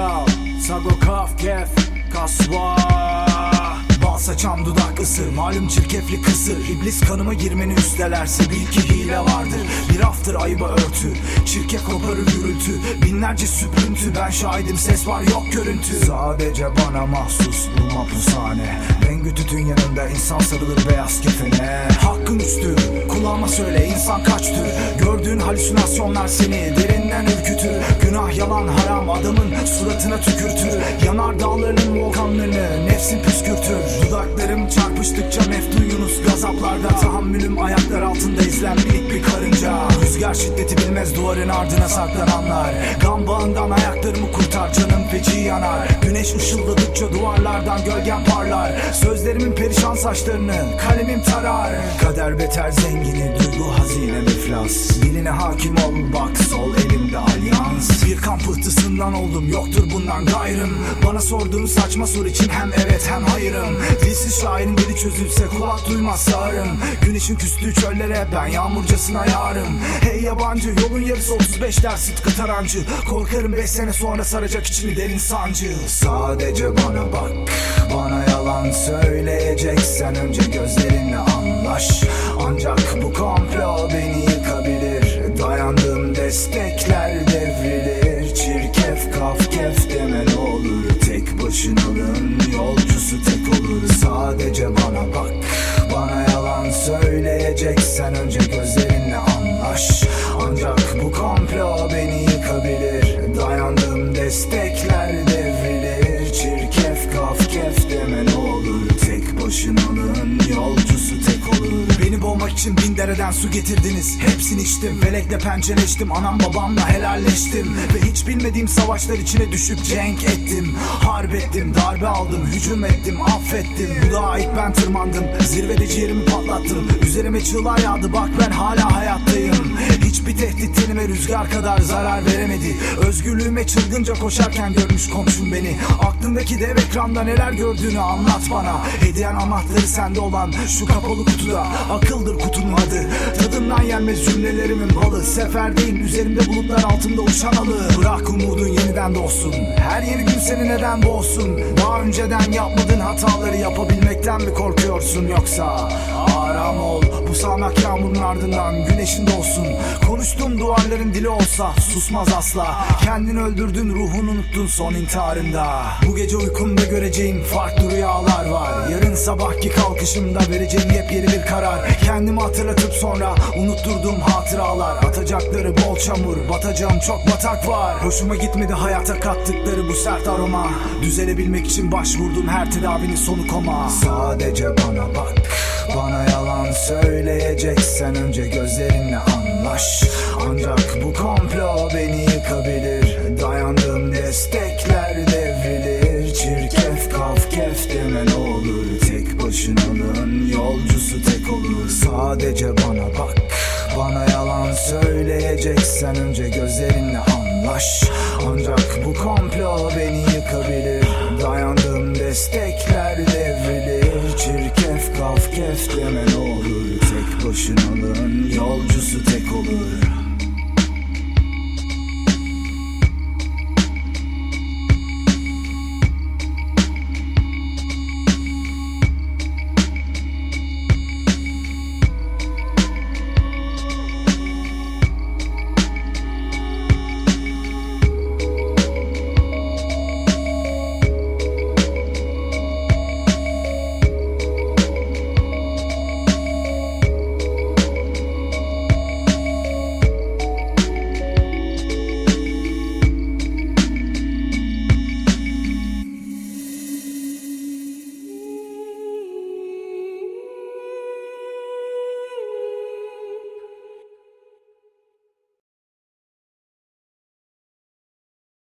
Yo, Sago Kaf Kef Kasva. Bal saçan dudaklısı Malum çirkefli kısır. İblis kanıma girmeni üstelerse Bil ki hile vardır. Bir aftır ayıba örtü Çirke koparır gürültü. Binlerce süprüntü Ben şahidim ses var yok görüntü. Sadece bana mahsus bu mapushane. Rengü tütün yanında insan sarılır beyaz kefene. Hakkın üstü kulağıma söyle insan kaç tür Gördüğün halüsinasyonlar seni derinden ürkütür. Günah yalan haram adamın suratına tükürtür. Yanar dağlarının volkanlarını nefsin püskürtür. Dudaklarım çarpıştıkça meftu Yunus gazaplarda Tahammülüm ayaklar altında izlen minik bir karınca. Rüzgar şiddeti bilmez duvarın ardına saklananlar Gam bağından ayaklarımı kurtar? Canım feci yanar. Güneş ışıldadıkça duvarlardan gölgen parlar. Sözlerimin perişan saçlarını kalemim tarar. Kader beter zengini duygu hazine iflas. Diline hakim ol bak sol elimde alyans. Bir kan pıhtısından oldum yoktur bundan gayrım. Bana sorduğun saçma soru için hem evet hem hayırım. Dilsiz şairin dili çözülse kulak duymaz sağırım. Güneşin küstüğü çöllere ben yağmurcasına yarım. Hey yabancı yolun yarısı 35 der sıtkı tarancı Korkarım 5 sene sonra saracak içini derin sancı? Sadece bana bak bana yalan söyleyeceksen önce gözlerinle anlaş. Ancak bu komplo beni yıkabilir Dayandığım destekler devrilir. Çirkef kaf kef deme ne olur Tek başınalığın yolcusu tek olur. Sadece bana bak Bana yalan söyleyeceksen önce gözlerinle Tek başınalığın yolcusu tek olur. Beni boğmak için bin dereden su getirdiniz. Hepsini içtim felekle pençeleştim. Anam babamla helalleştim. Ve hiç bilmediğim savaşlar içine düşüp cenk ettim. Harp ettim darbe aldım hücum ettim affettim. Bu dağa ilk ben tırmandım. Zirvede ciğerimi patlattım. Üzerime çığlığa yağdı. Bak ben hala hayattayım Hiçbir tehdit tenime rüzgar kadar zarar veremedi. Özgürlüğüme çılgınca koşarken görmüş komşum beni. Aklındaki dev ekranda neler gördüğünü anlat bana. Hediyen anahtarı sende olan şu kapalı kutuda Akıldır kutunun adı. Tadından yenmez cümlelerimin balı. Seferdeyim üzerimde bulutlar altında uçan alı. Bırak umudun yeniden doğsun. Her yeni gün seni neden boğsun? Daha önceden yapmadığın hataları yapabilmekten mi korkuyorsun yoksa? Aram ol bu sağanak yağmurun ardından güneşin doğsun. Konuştuğum duvarların dili olsa susmaz asla. Kendini öldürdün ruhunu unuttun son intiharında. Bu gece uykumda göreceğim farklı rüyalar var. Yarın sabahki kalkışımda vereceğim yepyeni bir karar. Kendimi hatırlatıp sonra unutturduğum hatıralar. Atacakları bol çamur batacağım çok batak var. Hoşuma gitmedi hayata kattıkları bu sert aroma. Düzelebilmek için başvurdum her tedavinin sonu koma. Sadece bana bak bana yalan söyleyeceksen önce gözlerinle anlaş. Ancak bu komplo beni yıkabilir. Dayandığım destekler devrilir. Çirkef kaf kef deme ne olur. Tek başınalığın yolcusu tek olur. Sadece bana bak. Bana yalan söyleyeceksen önce gözlerinle anlaş kaf kef deme olur. Tek başınalığın yolcusu tek olur